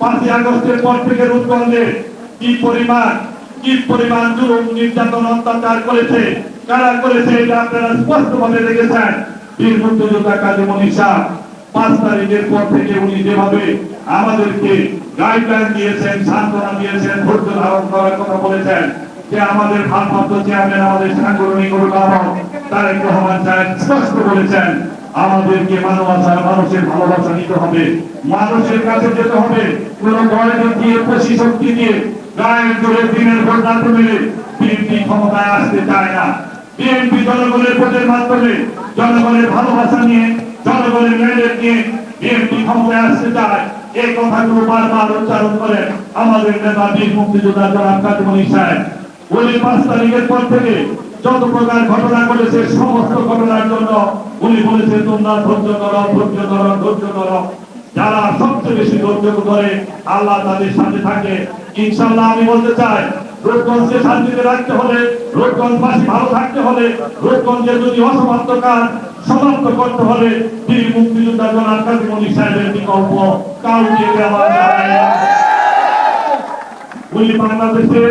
পাঁচই আগস্টের পর থেকে রূপগঞ্জে কি পরিমাণ কি পরিমাণ জুলুম নির্যাতন অত্যাচার করেছে, কারা করেছে এটা আপনারা স্পষ্ট ভাবে দেখেছেন। বীর মুক্তিযোদ্ধা কাজী মনীষা পাঁচ তারিখের পর থেকে উনি যেভাবে আমাদেরকে গাইডলাইন দিয়েছেন, সান্ত্বনা দিয়েছেন, ধৈর্য ধারণ করার কথা বলেছেন, যে আমাদের ভারপ্রাপ্ত চেয়ারম্যান আমাদের সাংগঠনিক অভিভাবক তারেক রহমান সাহেব স্পষ্ট বলেছেন আমাদেরকে মানবতার মানুষের ভালোবাসা নিতে হবে। মানুষের কাছে যেতে হবে। কোন দলে দিয়ে পেশি শক্তি দিয়ে, গায়ের জোরে দিনের ভোট না মেলে বিএনপি ক্ষমতায় আসতে চায় না। বিএনপি জনগণের ভোটের মাধ্যমে জনগণের ভালোবাসা নিয়ে, জনগণের ম্যান্ডেট নিয়ে বিএনপি ক্ষমতায় আসতে চায়। এই কথাগুলো বারবার উচ্চারণ করেন আমাদের নেতা বীর মুক্তিযোদ্ধা জনাব কাজমণি সাহেব। উনি পাঁচ তারিখের পর থেকে যত প্রকার ঘটনা ঘটেছে, সমস্ত ঘটনার জন্য উনি বলেছে তোমরা ধৈর্য ধরো ধৈর্য ধরো ধৈর্য ধরো। যারা সবচেয়ে বেশি ধৈর্য করে আল্লাহ তাদের সাথে থাকে। ইনশাল্লাহ আমি বলতে চাই রূপগঞ্জকে শান্তিতে রাখতে হলে রূপগঞ্জবাসী ভালো থাকতে হলে রূপগঞ্জের যদি অসমাপ্ত কাজ সমাপ্ত করতে হলে বীর মুক্তিযোদ্ধা জনাব কাজীমণি সাহেবের বিকল্প কাউকে যায় উনি বাংলাদেশের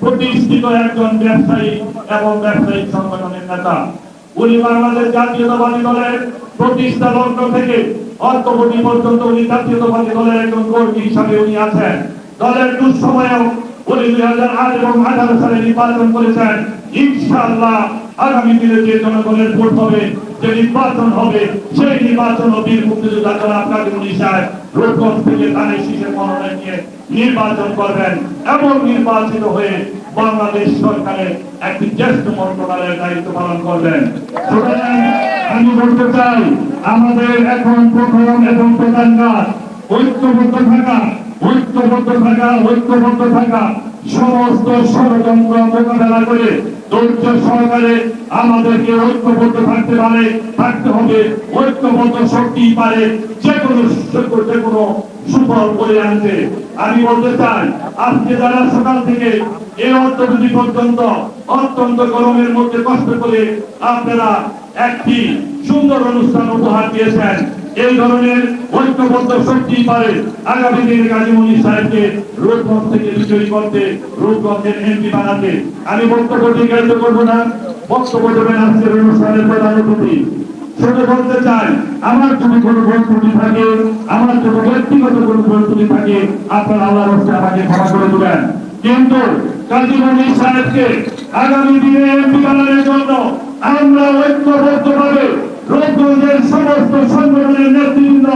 প্রতিষ্ঠিত একজন ব্যবসায়ী এবং ব্যবসায়িক সংগঠনের নেতা। উনি বাংলাদেশ জাতীয়তাবাদী দলের প্রতিষ্ঠা লগ্ন থেকে অন্তর্বর্তী পর্যন্ত উনি জাতীয়তাবাদী দলের একজন কর্মী হিসাবে উনি আছেন। দলের দুঃসময়েও উনি দুই হাজার আট এবং আঠারো সালে নির্বাচন করেছেন। ইনশাআল্লাহ আগামী দিনে যে জনগণের ভোট হবে, যে নির্বাচন হবে, সেই নির্বাচন ও বীর মুক্তিযোদ্ধা জনাব কাজী সাহেব রূপগঞ্জ থেকে তাদের শীষের মনোনয়ন নিয়ে নির্বাচন করবেন এবং নির্বাচিত হয়ে বাংলাদেশ সরকারের একটি জ্যেষ্ঠ মন্ত্রণালয়ের দায়িত্ব পালন করবেন। আমি বলতে চাই, আমাদের এখন প্রথম এবং প্রধান কাজ, ঐক্যবদ্ধ থাকা ঐক্যবদ্ধ থাকা ঐক্যবদ্ধ থাকা, সমস্ত ষড়যন্ত্র মোকাবেলা করে ধৈর্য সহকারে আমাদেরকে ঐক্যবদ্ধ থাকতে পারে, থাকতে হবে। ঐক্যবদ্ধ শক্তি পারে যে কোনো যে কোনো সুফল করে আনতে। আমি বলতে চাই, আজকে যারা সকাল থেকে এই অর্থনীতি পর্যন্ত অত্যন্ত গরমের মধ্যে কষ্ট করে আপনারা একটি সুন্দর অনুষ্ঠান উপহার দিয়েছেন, এই ধরনের ঐক্যবদ্ধ শক্তি পারে আগামী দিনে কাজীমণি সাহেবকে রূপগঞ্জ থেকে বিজয়ী করতে, রূপগঞ্জের এমপি বানাতে। আমি বক্তব্য দীর্ঘায়িত করব না। বক্তব্য দেবেন আজকের অনুষ্ঠানের প্রধান অতিথি। শুধু বলতে চাই, আমার যদি কোনো ভুল ত্রুটি থাকে, আমার যদি ব্যক্তিগত কোনো ভুল ত্রুটি থাকে, আপনার আল্লাহর হস্তে আমাকে ক্ষমা করে দেবেন। কিন্তু কাজী কাজীমণি সাহেবকে আগামী দিনে এমপি বানানোর জন্য আমরা ঐক্যবদ্ধভাবে রূপগঞ্জের সমস্ত সংগঠনের নেতৃবৃন্দ,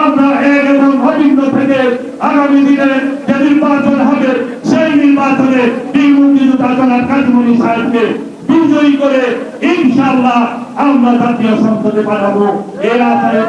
আমরা এক এবং অভিন্ন থেকে আগামী দিনে যে নির্বাচন হবে, সেই নির্বাচনে বীর মুক্তিযোদ্ধা জনাব কাজীমণি সাহেবকে বিজয়ী করে ইনশাআল্লাহ আমরা জাতীয় সংসদে পাঠাবো। এর আশায়